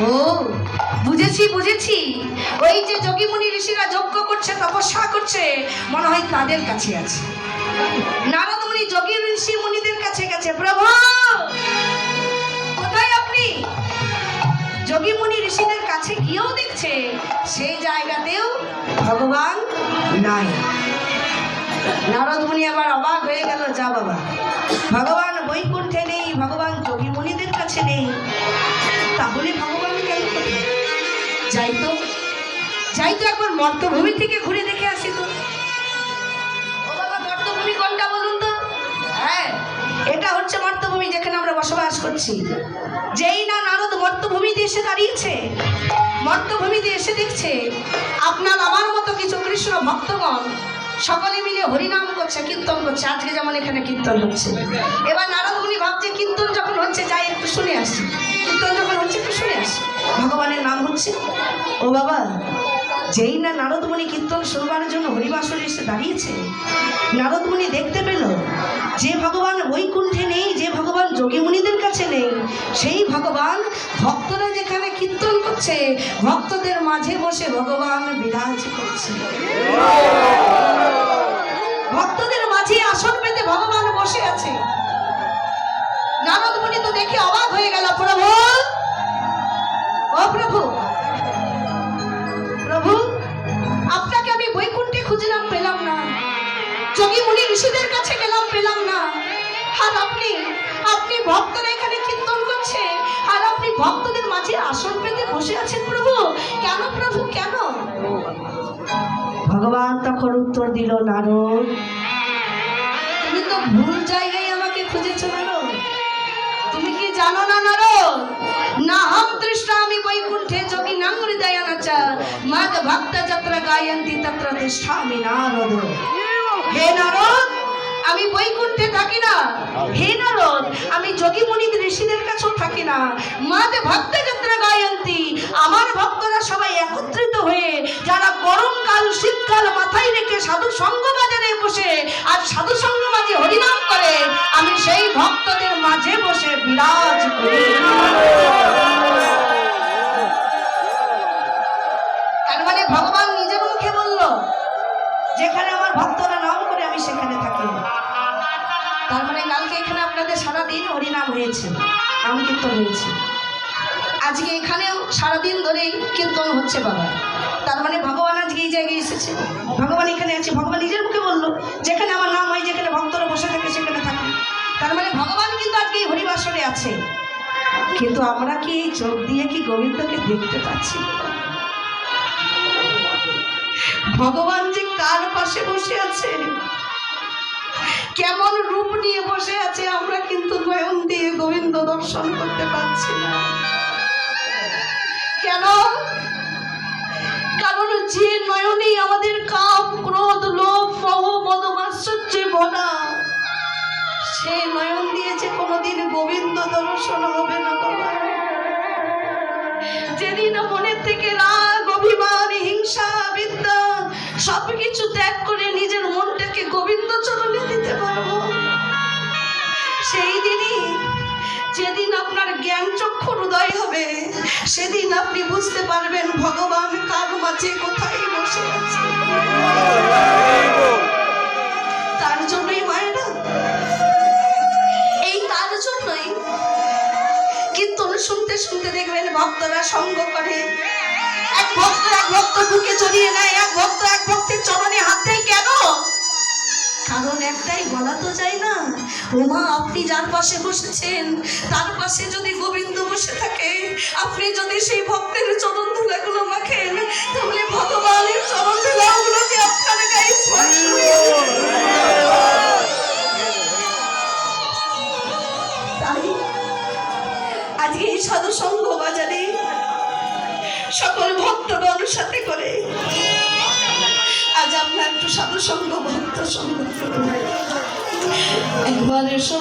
ও, বুঝেছি বুঝেছি। ওই যে যোগীমুনি ঋষিরা যজ্ঞ করছে, তপস্যা করছে, মনে হয় তাদের কাছে আছে। নারদ যোগী ঋষি কাছে গেছে। প্রভু, কোথায় আপনি? যোগী ঋষিদের কাছে গিয়েও দেখছে, সেই জায়গাতেও ভগবান নাই। নারদ মুনি আবার অবাক হয়ে গেল, যা বাবা। ভগবান বৈকুণ্ঠে যাই তো যাই তো একবার মর্তভূমি থেকে ঘুরে দেখে আসি তো। মর্তভূমি কোনটা বলুন তো? হ্যাঁ এটা হচ্ছে মর্তভূমি যেখানে আমরা বসবাস করছি। যেই না নারদ মর্তভূমিতে এসে দাঁড়িয়েছে মর্তভূমিতে এসে দেখছে, আপনার আমার মতো কিছু কৃষ্ণ ভক্তগণ সকলে মিলে হরিনাম করছে, কীর্তন করছে, আজকে যেমন এখানে কীর্তন হচ্ছে। এবার নারদ মুনি ভাবছে, কীর্তন যখন হচ্ছে, যাই একটু শুনে আসি। কীর্তন যখন হচ্ছে একটু শুনে আসি। ভগবানের নাম হচ্ছে, ও বাবা, যেই না নারদমণি কীর্তন শুনবার জন্য হরিবাসরে এসে দাঁড়িয়েছে, নারদমণি দেখতে পেল যে ভগবান বৈকুণ্ঠে নেই, যে ভগবান যোগীমুনিদের কাছে নেই, সেই ভগবান ভক্তরা যেখানে কীর্তন করছে, ভক্তদের মাঝে বসে ভগবান বিরাজ করছে। ভক্তদের মাঝে আসন পেতে ভগবান বসে আছে। নারদমণি তো দেখে অবাক হয়ে গেল প্রভু। ও প্রভু প্রভু আপনাকে আমি বৈকুণ্ঠে খুঁজলাম পেলাম না। যোগী মুনি ঋষিদের কাছে গেলাম পেলাম না। আর আপনি আপনি ভক্তরা এখানে কীর্তন করছে আর আপনি ভক্তদের মাঝে আসন পেতে বসে আছেন প্রভু। কেন প্রভু কেন? ভগবান তখন উত্তর দিল নারদ তুমি তো ভুল জায়গায় আমাকে খুঁজেছো নারদ কি জানো না নারদ? না হম দৃষ্টামি বৈকুণ্ঠে যোগী নাঙ্গরি দয়ানাচা মাগ ভক্ত যত্র গায়ন্তি তত্র তিষ্ঠামি নারদ। হে নারদ, আমি বৈকুণ্ঠে থাকি না। হে নারদ, আমি যোগী মুনি ঋষিদের কাছেও থাকি না। মাঝে ভক্ত যত্র গায়ন্তি, আমার ভক্তরা সবাই একত্রিত হয়ে যারা গরমকাল, শীতকাল মাথায় রেখে সাধু সঙ্গ বাজারে বসে, আর সাধু সঙ্গ তার মানে ভগবান নিজের মুখে বলল, যেখানে আমার ভক্তরা নাম করে আমি সেখানে থাকি। তার মানে কালকে এখানে আপনাদের সারাদিন হরিনাম হয়েছে নাম কীর্তন হয়েছে। আজকে এখানেও সারাদিন ধরেই কীর্তন হচ্ছে বাবা। তার মানে ভগবান আজকে এই জায়গায় এসেছে। ভগবান এখানে আছে, ভগবান নিজের মুখে বলল, যেখানে আমার নাম হয়, যেখানে ভক্তরা বসে থাকে, সেখানে থাকি। তার মানে ভগবান আজকে হরিবাসরে আছে। কিন্তু আমরা কি এই চোখ দিয়ে কি গোবিন্দকে দেখতে পাচ্ছি? ভগবান যে কার পাশে বসে আছে? কেমন রূপ নিয়ে বসে আছে আমরা কিন্তু নয়ন দিয়ে গোবিন্দ দর্শন করতে পারছি না। কেন? কারণ যে নয়নেই আমাদের কাম, ক্রোধ, লোভ দর্শন হবে না বাবা যেদিন মনের থেকে রাগ অভিমান হিংসা বিদ্যা সবকিছু ত্যাগ করে নিজের মনটাকে গোবিন্দ চরণে দিতে পারব। সেই দিনই যেদিন আপনার জ্ঞান চক্ষু হৃদয় হবে সেদিন আপনি বুঝতে পারবেন ভগবান কার মাঝে কোথায় বসে আছে। তার জন্যই মায়েরা জন্যই। কীর্তন শুনতে শুনতে দেখবেন ভক্তরা সঙ্গ করে। এক ভক্ত এক ভক্ত বুকে জড়িয়ে নেয়, এক ভক্ত এক ভক্তের চরণে হাত দেয়, কেন? কারণ একটাই বলা তো যায় না ওমা আপনি যার পাশে বসেছেন, তার পাশে যদি গোবিন্দ বসে থাকে, আপনি যদি সেই ভক্তের চরণ ধুলাগুলো মাখেন, তাহলে ভগবানের চরণ ধুলাগুলো যে আপনার গায়ে স্পর্শ হয়ে এই বাজারে সকল ভক্তগণ সাথে করে আজ আমরা একটু সাধু সঙ্গ ভক্ত সঙ্গ। একবার এসো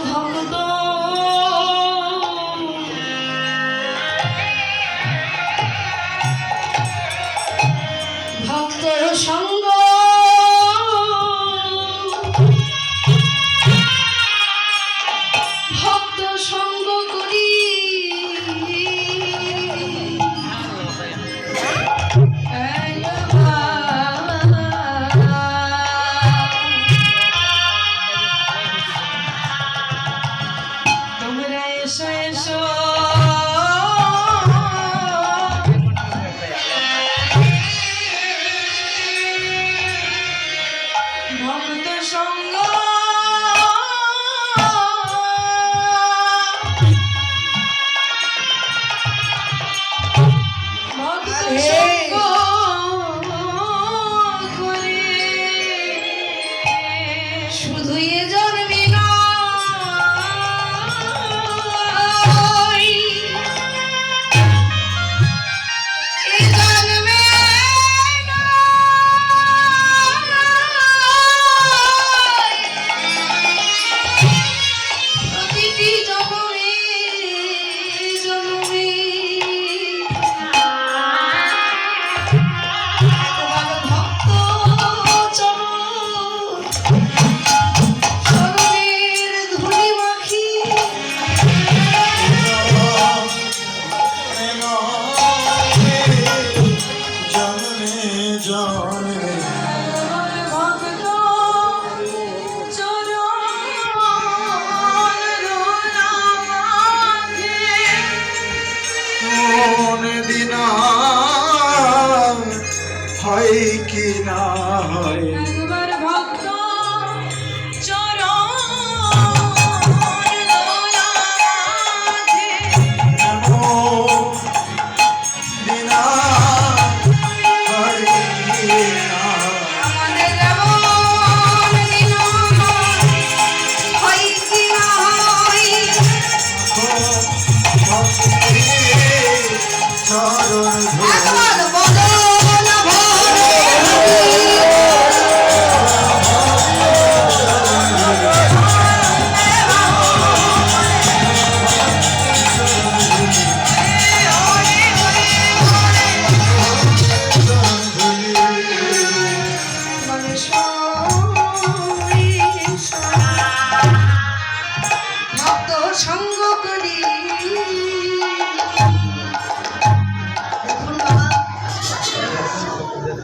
হয়।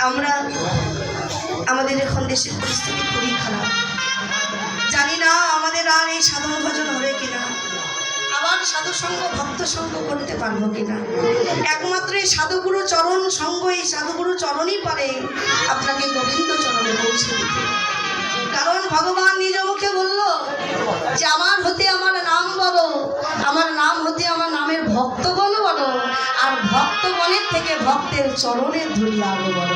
আমরা আমাদের এখন দেশের পরিস্থিতি খুবই খারাপ। জানি না আমাদের আর এই সাধন ভজন হবে কিনা। আবার সাধু সঙ্গ, ভক্ত সঙ্গ করতে পারব কিনা। একমাত্র এই সাধুগুরু চরণ সঙ্গ, এই সাধুগুরু চরণই পারে আপনাকে গোবিন্দ চরণে পৌঁছে দিতে। কারণ ভগবান নিজ মুখে বলল যে আমার হতে আমার নাম বলো আমার নাম হতে আমার নামের ভক্তগণ বলো বলো আর ভক্ত ভক্তগণের থেকে ভক্তের চরণের ধুলি আরও বড়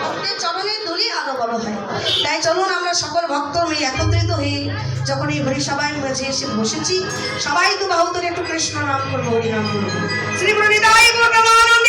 ভক্তের চরণের ধুলি আরও বড় হয়। তাই চলুন আমরা সকল ভক্ত মিলে একত্রিত হয়ে যখন এই হরিসভায় মাঝে এসে বসেছি সবাই তো বাহুতরে একটু কৃষ্ণ নাম করব হরি নাম করব। শ্রী প্রণিতাই ভগবান